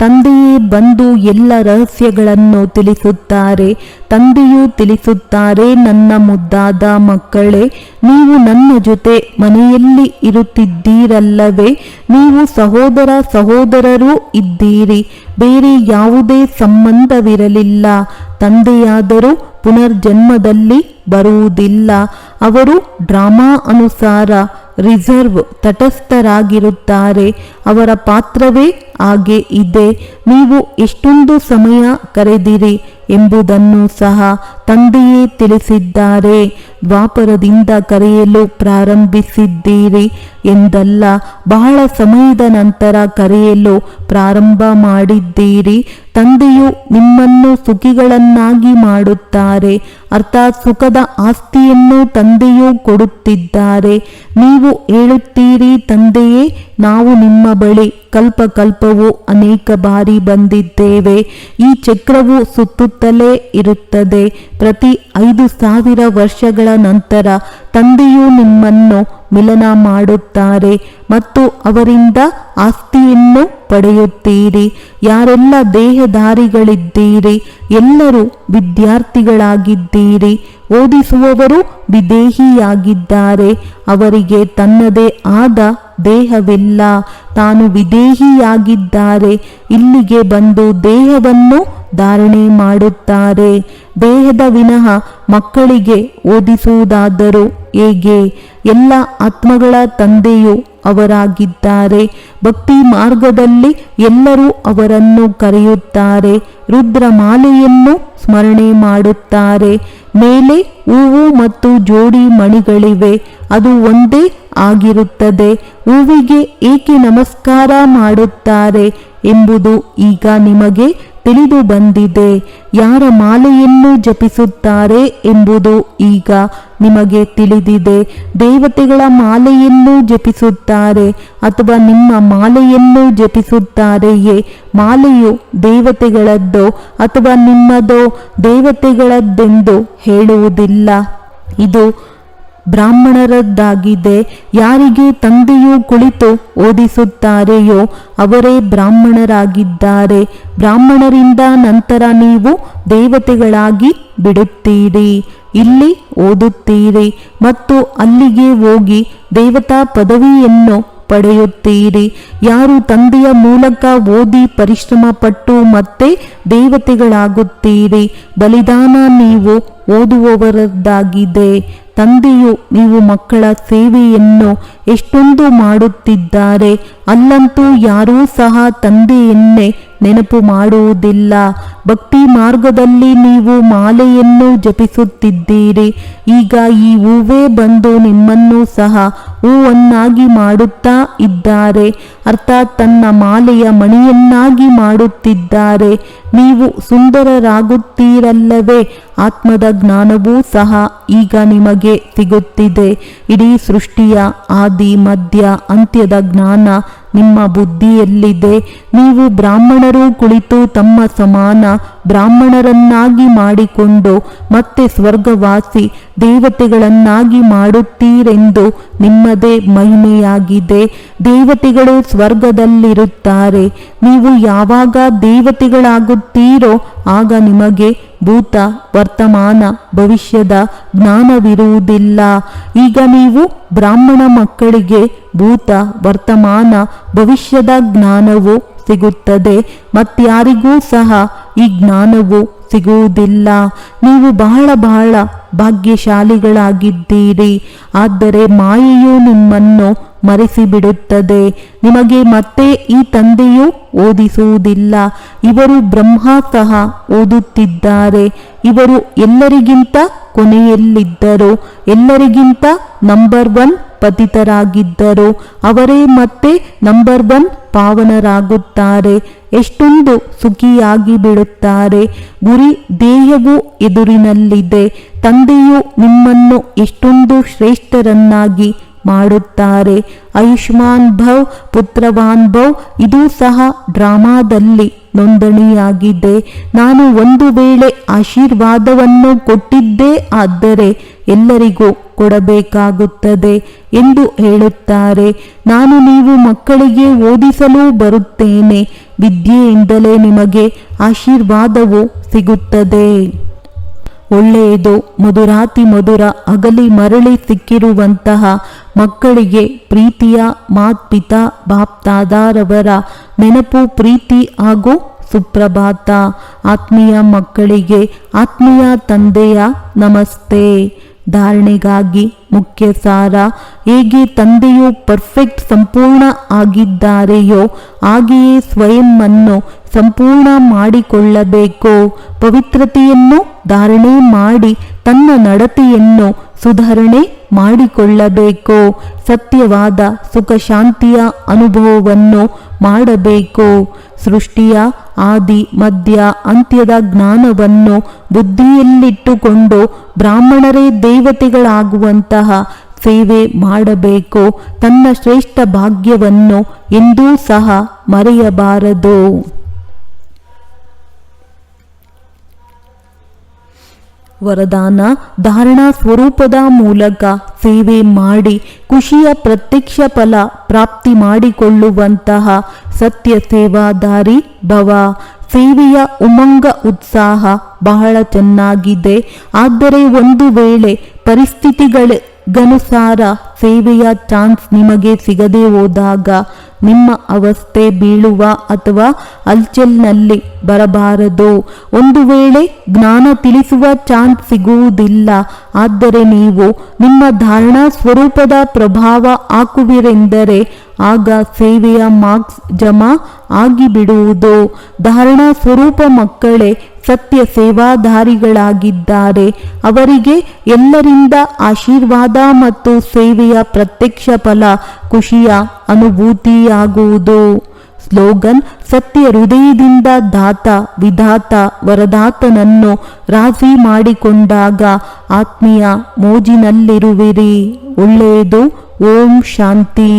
ತಂದೆಯೇ ಬಂದು ಎಲ್ಲ ರಹಸ್ಯಗಳನ್ನು ತಿಳಿಸುತ್ತಾರೆ. ತಂದೆಯು ತಿಳಿಸುತ್ತಾರೆ, ನನ್ನ ಮುದ್ದಾದ ಮಕ್ಕಳೇ, ನೀವು ನನ್ನ ಜೊತೆ ಮನೆಯಲ್ಲಿ ಇರುತ್ತಿದ್ದೀರಲ್ಲವೇ? ನೀವು ಸಹೋದರ ಸಹೋದರರೂ ಇದ್ದೀರಿ. ಬೇರೆ ಯಾವುದೇ ಸಂಬಂಧವಿರಲಿಲ್ಲ. ತಂದೆಯಾದರೂ ಪುನರ್ಜನ್ಮದಲ್ಲಿ ಬರುವುದಿಲ್ಲ. ಅವರು ಡ್ರಾಮಾ ಅನುಸಾರ ರಿಸರ್ವ್ ತಟಸ್ಥರಾಗಿರುತ್ತಾರೆ. ಅವರ ಪಾತ್ರವೇ ಹಾಗೆ ಇದೆ. ನೀವು ಎಷ್ಟೊಂದು ಸಮಯ ಕರೆದಿರಿ ಎಂಬುದನ್ನು ಸಹ ತಂದೆಯೇ ತಿಳಿಸಿದ್ದಾರೆ. ದ್ವಾಪರದಿಂದ ಕರೆಯಲು ಪ್ರಾರಂಭಿಸಿದ್ದೀರಿ ಎಂದಲ್ಲ, ಬಹಳ ಸಮಯದ ನಂತರ ಕರೆಯಲು ಪ್ರಾರಂಭ ಮಾಡಿದ್ದೀರಿ. ತಂದೆಯು ನಿಮ್ಮನ್ನು ಸುಖಿಗಳನ್ನಾಗಿ ಮಾಡುತ್ತಾರೆ, ಅರ್ಥಾತ್ ಸುಖದ ಆಸ್ತಿಯನ್ನು ತಂದೆಯು ಕೊಡುತ್ತಿದ್ದಾರೆ. ನೀವು ಹೇಳುತ್ತೀರಿ, ತಂದೆಯೇ, ನಾವು ನಿಮ್ಮ ಬಳಿ ಕಲ್ಪ ಕಲ್ಪವು ಅನೇಕ ಬಾರಿ ಬಂದಿದ್ದೇವೆ. ಈ ಚಕ್ರವು ಸುತ್ತುತ್ತಲೇ ಇರುತ್ತದೆ. ಪ್ರತಿ ಐದು ಸಾವಿರ ವರ್ಷಗಳ ನಂತರ ತಂದೆಯು ನಿಮ್ಮನ್ನು ಮಿಲನ ಮಾಡುತ್ತಾರೆ ಮತ್ತು ಅವರಿಂದ ಆಸ್ತಿಯನ್ನು ಪಡೆಯುತ್ತೀರಿ. ಯಾರೆಲ್ಲ ದೇಹಧಾರಿಗಳಿದ್ದೀರಿ, ಎಲ್ಲರೂ ವಿದ್ಯಾರ್ಥಿಗಳಾಗಿದ್ದೀರಿ. ಓದಿಸುವವರು ವಿದೇಹಿಯಾಗಿದ್ದಾರೆ. ಅವರಿಗೆ ತನ್ನದೇ ಆದ ದೇಹವಿಲ್ಲ ತಾನು ವಿದೇಹಿಯಾಗಿದ್ದಾರೆ. ಇಲ್ಲಿಗೆ ಬಂದು ದೇಹವನ್ನು ಧಾರಣೆ ಮಾಡುತ್ತಾರೆ. ದೇಹದ ವಿನಃ ಮಕ್ಕಳಿಗೆ ಓದಿಸುವುದಾದರೂ ಹೇಗೆ? ಎಲ್ಲ ಆತ್ಮಗಳ ತಂದೆಯು ಅವರಾಗಿದ್ದಾರೆ. ಭಕ್ತಿ ಮಾರ್ಗದಲ್ಲಿ ಎಲ್ಲರೂ ಅವರನ್ನು ಕರೆಯುತ್ತಾರೆ. ರುದ್ರಮಾಲೆಯನ್ನು ಸ್ಮರಣೆ ಮಾಡುತ್ತಾರೆ. ಮೇಲೆ ಹೂವು ಮತ್ತು ಜೋಡಿ ಮಣಿಗಳಿವೆ. ಅದು ಒಂದೇ ಆಗಿರುತ್ತದೆ. ಹೂವಿಗೆ ಏಕೆ ನಮಸ್ಕಾರ ಮಾಡುತ್ತಾರೆ ಎಂಬುದು ಈಗ ನಿಮಗೆ ತಿಳಿದು ಬಂದಿದೆ. ಯಾರ ಮಾಲೆಯನ್ನು ಜಪಿಸುತ್ತಾರೆ ಎಂಬುದು ಈಗ ನಿಮಗೆ ತಿಳಿದಿದೆ. ದೇವತೆಗಳ ಮಾಲೆಯನ್ನು ಜಪಿಸುತ್ತಾರೆ ಅಥವಾ ನಿಮ್ಮ ಮಾಲೆಯನ್ನು ಜಪಿಸುತ್ತಾರೆಯೇ? ಮಾಲೆಯು ದೇವತೆಗಳದ್ದೋ ಅಥವಾ ನಿಮ್ಮದೋ ದೇವತೆಗಳದ್ದೆಂದು ಹೇಳುವುದಿಲ್ಲ. ಇದು ಬ್ರಾಹ್ಮಣರದ್ದಾಗಿದೆ. ಯಾರಿಗೆ ತಂದೆಯು ಕುಳಿತು ಓದಿಸುತ್ತಾರೆಯೋ ಅವರೇ ಬ್ರಾಹ್ಮಣರಾಗಿದ್ದಾರೆ. ಬ್ರಾಹ್ಮಣರಿಂದ ನಂತರ ನೀವು ದೇವತೆಗಳಾಗಿ ಬಿಡುತ್ತೀರಿ. ಇಲ್ಲಿ ಓದುತ್ತೀರಿ ಮತ್ತು ಅಲ್ಲಿಗೆ ಹೋಗಿ ದೇವತಾ ಪದವಿಯನ್ನು ಪಡೆಯುತ್ತೀರಿ. ಯಾರು ತಂದೆಯ ಮೂಲಕ ಓದಿ ಪರಿಶ್ರಮ ಪಟ್ಟು ಮತ್ತೆ ದೇವತೆಗಳಾಗುತ್ತೀರಿ. ಬಲಿದಾನ ನೀವು ಓದುವವರದ್ದಾಗಿದೆ. ತಂದೆಯು ನೀವು ಮಕ್ಕಳ ಸೇವೆಯನ್ನು ಎಷ್ಟೊಂದು ಮಾಡುತ್ತಿದ್ದಾರೆ, ಅಲ್ಲಂತೂ ಯಾರೂ ಸಹ ತಂದೆಯನ್ನೇ ನೆನಪು ಮಾಡುವುದಿಲ್ಲ. ಭಕ್ತಿ ಮಾರ್ಗದಲ್ಲಿ ನೀವು ಮಾಲೆಯನ್ನು ಜಪಿಸುತ್ತಿದ್ದೀರಿ. ಈಗ ಈ ಹೂವೇ ಬಂದು ನಿಮ್ಮನ್ನು ಸಹ ಹೂವನ್ನಾಗಿ ಮಾಡುತ್ತಾ ಇದ್ದಾರೆ. ಅರ್ಥಾತ್ ತನ್ನ ಮಾಲೆಯ ಮಣಿಯನ್ನಾಗಿ ಮಾಡುತ್ತಿದ್ದಾರೆ. ನೀವು ಸುಂದರರಾಗುತ್ತೀರಲ್ಲವೇ? ಆತ್ಮದ ಜ್ಞಾನವೂ ಸಹ ಈಗ ನಿಮಗೆ ಸಿಗುತ್ತಿದೆ. ಇಡೀ ಸೃಷ್ಟಿಯ, ಆದಿ, ಮಧ್ಯ, ಅಂತ್ಯದ ಜ್ಞಾನ ನಿಮ್ಮ ಬುದ್ಧಿಯಲ್ಲಿದೆ. ನೀವು ಬ್ರಾಹ್ಮಣರು ಕುಳಿತು ತಮ್ಮ ಸಮಾನ ಬ್ರಾಹ್ಮಣರನ್ನಾಗಿ ಮಾಡಿಕೊಂಡು ಮತ್ತೆ ಸ್ವರ್ಗವಾಸಿ ದೇವತೆಗಳನ್ನಾಗಿ ಮಾಡುತ್ತೀರೆಂದು ನಿಮ್ಮದೇ ಮಹಿಮೆಯಾಗಿದೆ. ದೇವತೆಗಳು ಸ್ವರ್ಗದಲ್ಲಿರುತ್ತಾರೆ. ನೀವು ಯಾವಾಗ ದೇವತೆಗಳಾಗುತ್ತೀರೋ ಆಗ ನಿಮಗೆ ಭೂತ ವರ್ತಮಾನ ಭವಿಷ್ಯದ ಜ್ಞಾನವಿರುವುದಿಲ್ಲ. ಈಗ ನೀವು ಬ್ರಾಹ್ಮಣ ಮಕ್ಕಳಿಗೆ ಭೂತ ವರ್ತಮಾನ ಭವಿಷ್ಯದ ಜ್ಞಾನವು ಸಿಗುತ್ತದೆ ಮತ್ಯಾರಿಗೂ ಸಹ ಈ ಜ್ಞಾನವು ಸಿಗುವುದಿಲ್ಲ. ನೀವು ಬಹಳ ಬಹಳ ಭಾಗ್ಯಶಾಲಿಗಳಾಗಿದ್ದೀರಿ. ಆದರೆ ಮಾಯೆಯು ನಿಮ್ಮನ್ನು ಮರೆಸಿಬಿಡುತ್ತದೆ. ನಿಮಗೆ ಮತ್ತೆ ಈ ತಂದೆಯು ಓದಿಸುವುದಿಲ್ಲ. ಇವರು ಬ್ರಹ್ಮ ಸಹ ಓದುತ್ತಿದ್ದಾರೆ. ಇವರು ಎಲ್ಲರಿಗಿಂತ ಕೊನೆಯಲ್ಲಿದ್ದರು. ಎಲ್ಲರಿಗಿಂತ ನಂಬರ್ ಒನ್ ಪತಿತರಾಗಿದ್ದರು. ಅವರೇ ಮತ್ತೆ ನಂಬರ್ ಒನ್ ಪಾವನರಾಗುತ್ತಾರೆ. ಎಷ್ಟೊಂದು ಸುಖಿಯಾಗಿ ಬಿಡುತ್ತಾರೆ. ಗುರಿ ದೇಹವು ಎದುರಿನಲ್ಲಿದೆ. ತಂದೆಯು ನಿಮ್ಮನ್ನು ಎಷ್ಟೊಂದು ಶ್ರೇಷ್ಠರನ್ನಾಗಿ ಮಾಡುತ್ತಾರೆ. ಆಯುಷ್ಮಾನ್ ಭವ್, ಪುತ್ರವಾನ್ ಭವ್, ಇದು ಸಹ ಡ್ರಾಮಾದಲ್ಲಿ ನೋಂದಣಿಯಾಗಿದೆ. ನಾನು ಒಂದು ವೇಳೆ ಆಶೀರ್ವಾದವನ್ನು ಕೊಟ್ಟಿದ್ದೇ ಆದರೆ ಎಲ್ಲರಿಗೂ ಕೊಡಬೇಕಾಗುತ್ತದೆ ಎಂದು ಹೇಳುತ್ತಾರೆ. ನಾನು ನೀವು ಮಕ್ಕಳಿಗೆ ಓದಿಸಲು ಬರುತ್ತೇನೆ. ವಿದ್ಯೆಯಿಂದಲೇ ನಿಮಗೆ ಆಶೀರ್ವಾದವು ಸಿಗುತ್ತದೆ. ಒಳ್ಳೆಯದು. ಮಧುರಾತಿ ಮಧುರ ಅಗಲಿ ಮರಳಿ ಸಿಕ್ಕಿರುವಂತಹ ಮಕ್ಕಳಿಗೆ ಪ್ರೀತಿಯ ಮಾತ್ಪಿತಾ ಬಾಪ್ತಾದಾರವರ ನೆನಪು, ಪ್ರೀತಿ ಹಾಗೂ ಸುಪ್ರಭಾತ. ಆತ್ಮೀಯ ಮಕ್ಕಳಿಗೆ ಆತ್ಮೀಯ ತಂದೆಯ ನಮಸ್ತೆ. ಧಾರಣೆಗಾಗಿ ಮುಖ್ಯ ಸಾರ. ಹೇಗೆ ತಂದೆಯು ಪರ್ಫೆಕ್ಟ್ ಸಂಪೂರ್ಣ ಆಗಿದ್ದಾರೆಯೋ ಹಾಗೆಯೇ ಸ್ವಯಂ ಅನ್ನು ಸಂಪೂರ್ಣ ಮಾಡಿಕೊಳ್ಳಬೇಕು. ಪವಿತ್ರತೆಯನ್ನು ಧಾರಣೆ ಮಾಡಿ ತನ್ನ ನಡತೆಯನ್ನು ಸುಧಾರಣೆ ಮಾಡಿಕೊಳ್ಳಬೇಕು. ಸತ್ಯವಾದ ಸುಖ ಶಾಂತಿಯ ಅನುಭವವನ್ನು ಮಾಡಬೇಕು. ಸೃಷ್ಟಿಯ ಆದಿ ಮಧ್ಯ ಅಂತ್ಯದ ಜ್ಞಾನವನ್ನು ಬುದ್ಧಿಯಲ್ಲಿಟ್ಟುಕೊಂಡು ಬ್ರಾಹ್ಮಣರೇ ದೇವತೆಗಳಾಗುವಂತಹ ಸೇವೆ ಮಾಡಬೇಕು. ತನ್ನ ಶ್ರೇಷ್ಠ ಭಾಗ್ಯವನ್ನು ಎಂದೂ ಸಹ ಮರೆಯಬಾರದು. ವರದಾನ ಧಾರಣಾ ಸ್ವರೂಪದ ಮೂಲಕ ಸೇವೆ ಮಾಡಿ ಖುಷಿಯ ಪ್ರತ್ಯಕ್ಷ ಫಲ ಪ್ರಾಪ್ತಿ ಮಾಡಿಕೊಳ್ಳುವಂತಹ ಸತ್ಯ ಸೇವಾದಾರಿ ಭವ. ಸೇವೆಯ ಉಮಂಗ ಉತ್ಸಾಹ ಬಹಳ ಚೆನ್ನಾಗಿದೆ. ಆದರೆ ಒಂದು ವೇಳೆ ಪರಿಸ್ಥಿತಿಗಳಿಗನುಸಾರ ಸೇವೆಯ ಚಾನ್ಸ್ ನಿಮಗೆ ಸಿಗದೆ ಹೋದಾಗ ನಿಮ್ಮ ಅವಸ್ಥೆ ಬೀಳುವ ಅಥವಾ ಅಲ್ಚಲ್ನಲ್ಲಿ ಬರಬಾರದು. ಒಂದು ವೇಳೆ ಜ್ಞಾನ ತಿಳಿಸುವ ಚಾನ್ಸ್ ಸಿಗುವುದಿಲ್ಲ, ಆದರೆ ನೀವು ನಿಮ್ಮ ಧಾರಣಾ ಸ್ವರೂಪದ ಪ್ರಭಾವ ಹಾಕುವಿರೆಂದರೆ ಆಗ ಸೇವೆಯ ಮಾರ್ಕ್ಸ್ ಜಮಾ ಆಗಿಬಿಡುವುದು. ಧಾರಣಾ ಸ್ವರೂಪ ಮಕ್ಕಳೇ ಸತ್ಯ ಸೇವಾಧಾರಿಗಳಾಗಿದ್ದಾರೆ. ಅವರಿಗೆ ಎಲ್ಲರಿಂದ ಆಶೀರ್ವಾದ ಮತ್ತು ಸೇವೆಯ ಪ್ರತ್ಯಕ್ಷ ಫಲ ಖುಷಿಯ ಅನುಭೂತಿಯಾಗುವುದು. ಸ್ಲೋಗನ್, ಸತ್ಯ ಹೃದಯದಿಂದ ದಾತ, ವಿಧಾತ, ವರದಾತನನ್ನು ರಾಜಿ ಮಾಡಿಕೊಂಡಾಗ ಆತ್ಮೀಯ ಮೋಜಿನಲ್ಲಿರುವಿರಿ. ಒಳ್ಳೆಯದು, ಓಂ ಶಾಂತಿ.